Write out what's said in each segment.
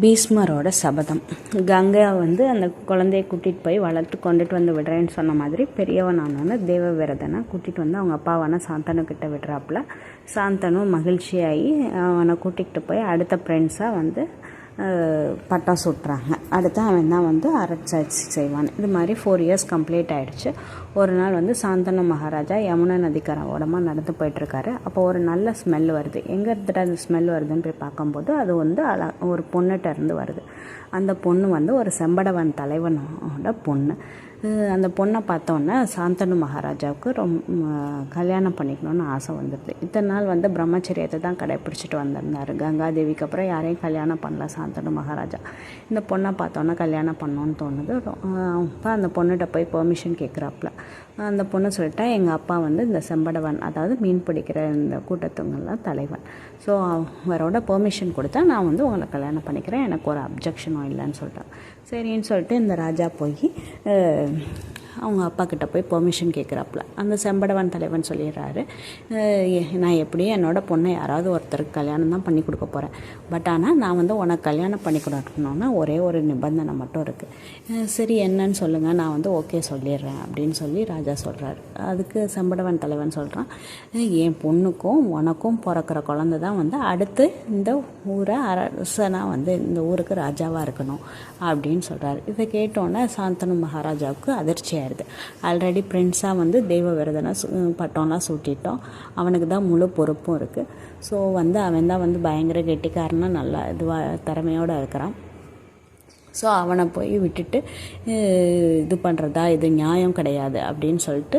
பீஸ்மரோட சபதம். கங்கா வந்து அந்த குழந்தைய கூட்டிகிட்டு போய் வளர்த்து கொண்டுட்டு வந்து விடுறேன்னு சொன்ன மாதிரி பெரியவன் தேவ தேவவிரதனை கூட்டிகிட்டு வந்து அவங்க அப்பாவான சாந்தனு கிட்ட விடுறாப்புல. சாந்தனும் மகிழ்ச்சியாகி அவனை கூட்டிகிட்டு போய் அடுத்த ஃப்ரெண்ட்ஸாக வந்து பட்டா சுட்டுறாங்க. அடுத்து அவன் தான் வந்து அரட்சாட்சி செய்வான். இது மாதிரி ஃபோர் இயர்ஸ் கம்ப்ளீட் ஆகிடுச்சு ஒரு நாள் வந்து சாந்தன மகாராஜா யமுனா நதிக்கரை ஓடமாக நடந்து போயிட்டுருக்காரு. அப்போ ஒரு நல்ல ஸ்மெல் வருது. எங்கே இருந்துட்டு அந்த ஸ்மெல் வருதுன்னு போய் பார்க்கும்போது அது வந்து அழ ஒரு பொண்ணுகிட்ட இருந்து வருது. அந்த பொண்ணு வந்து ஒரு செம்படவன் தலைவனோட பொண்ணு. அந்த பொண்ணை பார்த்தோன்னே சாந்தனு மகாராஜாவுக்கு ரொம்ப கல்யாணம் பண்ணிக்கணும்னு ஆசை வந்துடுது இத்தனை நாள் வந்து பிரம்மச்சரியத்தை தான் கடைப்பிடிச்சிட்டு வந்திருந்தார். கங்காதேவிக்கு அப்புறம் யாரையும் கல்யாணம் பண்ணல சாந்தனு மகாராஜா. இந்த பொண்ணை பார்த்தோன்னே கல்யாணம் பண்ணோன்னு தோணுது. அப்போ அந்த பொண்ணுகிட்ட போய் பெர்மிஷன் கேட்குறாப்புல அந்த பொண்ணு சொல்லிட்டா எங்கள் அப்பா வந்து இந்த செம்படவன் அதாவது மீன் பிடிக்கிற இந்த கூட்டத்துங்கள்லாம் தலைவன். ஸோ அவரோட பெர்மிஷன் கொடுத்தா நான் வந்து உங்களை கல்யாணம் பண்ணிக்கிறேன். எனக்கு ஒரு அப்ஜெக்ஷனும் இல்லைன்னு சொல்லிட்டாங்க சரின்னு சொல்லிட்டு இந்த ராஜா போய் soon. அவங்க அப்பா கிட்ட போய் பெர்மிஷன் கேட்குறாப்புல அந்த செம்படவன் தலைவன் சொல்லிடுறாரு நான் எப்படியும் என்னோட பொண்ணை யாராவது ஒருத்தருக்கு கல்யாணம் தான் பண்ணி கொடுக்க போகிறேன் பட் ஆனால் நான் வந்து உனக்கு கல்யாணம் பண்ணி கொடுக்கணும்னா ஒரே ஒரு நிபந்தனை மட்டும் இருக்குது சரி என்னன்னு சொல்லுங்கள் நான் வந்து ஓகே சொல்லிடுறேன். அப்படின்னு சொல்லி ராஜா சொல்கிறாரு அதுக்கு செம்படவன் தலைவன் சொல்கிறான் என் பொண்ணுக்கும் உனக்கும் பிறக்கிற குழந்த தான் வந்து அடுத்து இந்த ஊரை அரசனாக வந்து இந்த ஊருக்கு ராஜாவாக இருக்கணும். அப்படின்னு சொல்கிறாரு இதை கேட்டோன்னே சாந்தனு மகாராஜாவுக்கு அதிர்ச்சி ஆயிடுது. ஆல்ரெடி பிரின்ஸாக வந்து தெய்வ விரதனை சு- பட்டம்லாம் சூட்டிட்டோம். அவனுக்கு தான் முழு பொறுப்பும் இருக்குது ஸோ வந்து அவன் தான் வந்து பயங்கர கெட்டிக்காரனா நல்லா இதுவாக திறமையோடு இருக்கிறான். ஸோ அவனை போய் விட்டுட்டு இது பண்ணுறதா இது நியாயம் கிடையாது அப்படின்னு சொல்லிட்டு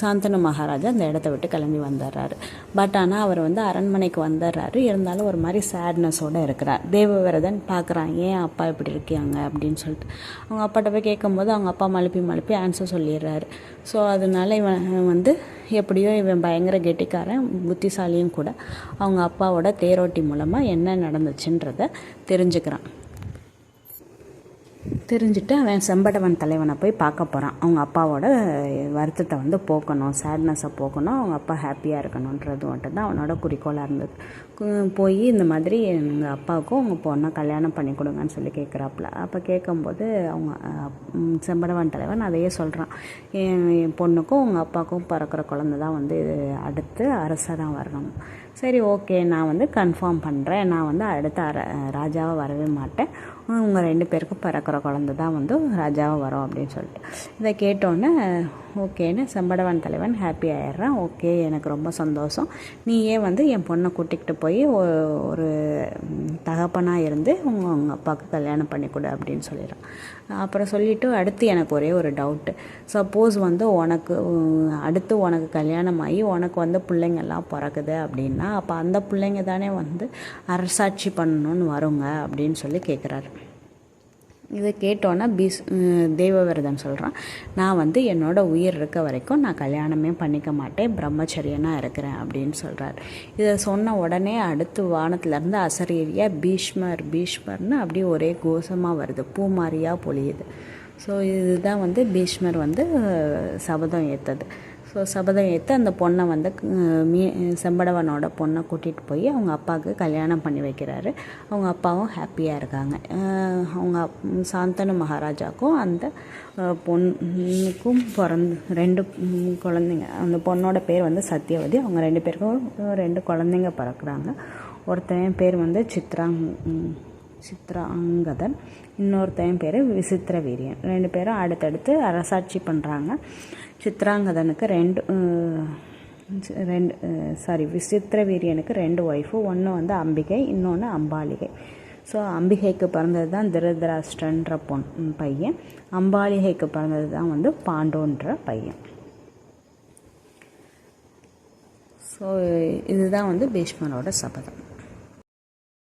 சாந்தனு மகாராஜா அந்த இடத்த விட்டு கிளம்பி வந்துடுறாரு பட் ஆனால் அவர் வந்து அரண்மனைக்கு வந்துடுறாரு இருந்தாலும் ஒரு மாதிரி சேட்னஸோடு இருக்கிறார். தேவவிரதன் பார்க்குறான் ஏன் அப்பா இப்படி இருக்காங்க அப்படின்னு சொல்லிட்டு. அவங்க அப்பாட்ட போய் கேட்கும்போது அவங்க அப்பா மழுப்பி மழுப்பி ஆன்சர் சொல்லிடுறாரு ஸோ அதனால இவன் வந்து எப்படியோ இவன் பயங்கர கெட்டிக்காரன் புத்திசாலியும் கூட. அவங்க அப்பாவோட தேரோட்டி மூலமாக என்ன நடந்துச்சுன்றத தெரிஞ்சுக்கிறான். தெரிஞ்சுட்டு அவன் செம்படவன் தலைவனை போய் பார்க்க போகிறான் அவங்க அப்பாவோட வருத்தத்தை வந்து போக்கணும். சேட்னஸை போக்கணும். அவங்க அப்பா ஹாப்பியாக இருக்கணுன்றது மட்டும் தான் அவனோட குறிக்கோளாக இருந்தது. போய் இந்த மாதிரி எங்கள் அப்பாவுக்கும் உங்கள் பொண்ணை கல்யாணம் பண்ணி கொடுங்கன்னு சொல்லி கேட்குறாப்புல அப்போ கேட்கும்போது அவங்க செம்படவன் தலைவன் அதையே சொல்கிறான் என் என் பொண்ணுக்கும் உங்கள் அப்பாவுக்கும் பிறக்கிற குழந்தை தான் வந்து அடுத்து அரசராக வரணும். சரி ஓகே நான் வந்து கன்ஃபார்ம் பண்ணுறேன் நான் வந்து அடுத்த அர ராஜாவாக வரவே மாட்டேன். உங்கள் ரெண்டு பேருக்கும் பிறக்கிற குழந்தை தான் வந்து ராஜாவாக வரும் அப்படின்னு சொல்லிட்டு. இதை கேட்டோன்னே ஓகேன்னு செம்படவன் தலைவன் ஹாப்பி ஆயிடுறான் ஓகே எனக்கு ரொம்ப சந்தோஷம். நீயே வந்து என் பொண்ணை கூட்டிகிட்டு போய் ஒரு தகப்பனாக இருந்து உங்கள் உங்கள் அப்பாவுக்கு கல்யாணம் பண்ணி கொடு அப்படின்னு சொல்லிடுறான் அப்புறம் சொல்லிவிட்டு அடுத்து எனக்கு ஒரே ஒரு டவுட்டு சப்போஸ் வந்து உனக்கு அடுத்து உனக்கு கல்யாணம் ஆகி உனக்கு வந்து பிள்ளைங்கள்லாம் பிறக்குது அப்படின்னா அப்போ அந்த பிள்ளைங்க தானே வந்து அரசாட்சி பண்ணணும்னு வருங்க அப்படின்னு சொல்லி கேட்குறாரு இதை கேட்டோன்னே பீஸ் உம், தேவவிரதன் சொல்கிறான் நான் வந்து என்னோடய உயிர் இருக்க வரைக்கும் நான் கல்யாணமே பண்ணிக்க மாட்டேன் பிரம்மச்சரியனாக இருக்கிறேன் அப்படின்னு சொல்கிறார் இதை சொன்ன உடனே அடுத்து வானத்துலேருந்து அசரீரியா பீஷ்மர் பீஷ்மர்னு அப்படியே ஒரே கோஷமாக வருது பூமாரியாக பொழியுது. ஸோ இதுதான் வந்து பீஷ்மர் வந்து சபதம் ஏற்றது ஸோ சபதம் ஏற்று அந்த பொண்ணை வந்து மீ செம்படவனோட பொண்ணை கூட்டிகிட்டு போய் அவங்க அப்பாவுக்கு கல்யாணம் பண்ணி வைக்கிறாரு. அவங்க அப்பாவும் ஹாப்பியாக இருக்காங்க. அவங்க அப்- சாந்தனு மகாராஜாக்கும் அந்த பொண்ணுக்கும் பிறந்து ரெண்டு குழந்தைங்க அந்த பொண்ணோட பேர் வந்து சத்யவதி. அவங்க ரெண்டு பேருக்கும் ரெண்டு குழந்தைங்க பிறக்குறாங்க. ஒருத்தன் பேர் வந்து சித்ராங் சித்ராங்கதன் இன்னொருத்தன் பேர் விசித்திர வீரியன். ரெண்டு பேரும் அடுத்தடுத்து அரசாட்சி பண்ணுறாங்க சித்ராங்கதனுக்கு ரெண்டு ரெண்டு சாரி விசித்திர வீரியனுக்கு ரெண்டு ஒய்ஃபு ஒன்று வந்து அம்பிகை இன்னொன்று அம்பாலிகை. ஸோ அம்பிகைக்கு பிறந்தது தான் திருதராஷ்டன்ற பொன் பையன். அம்பாலிகைக்கு பிறந்தது தான் வந்து பாண்டோன்ற பையன். ஸோ இதுதான் வந்து பீஷ்மரோட சபதம்.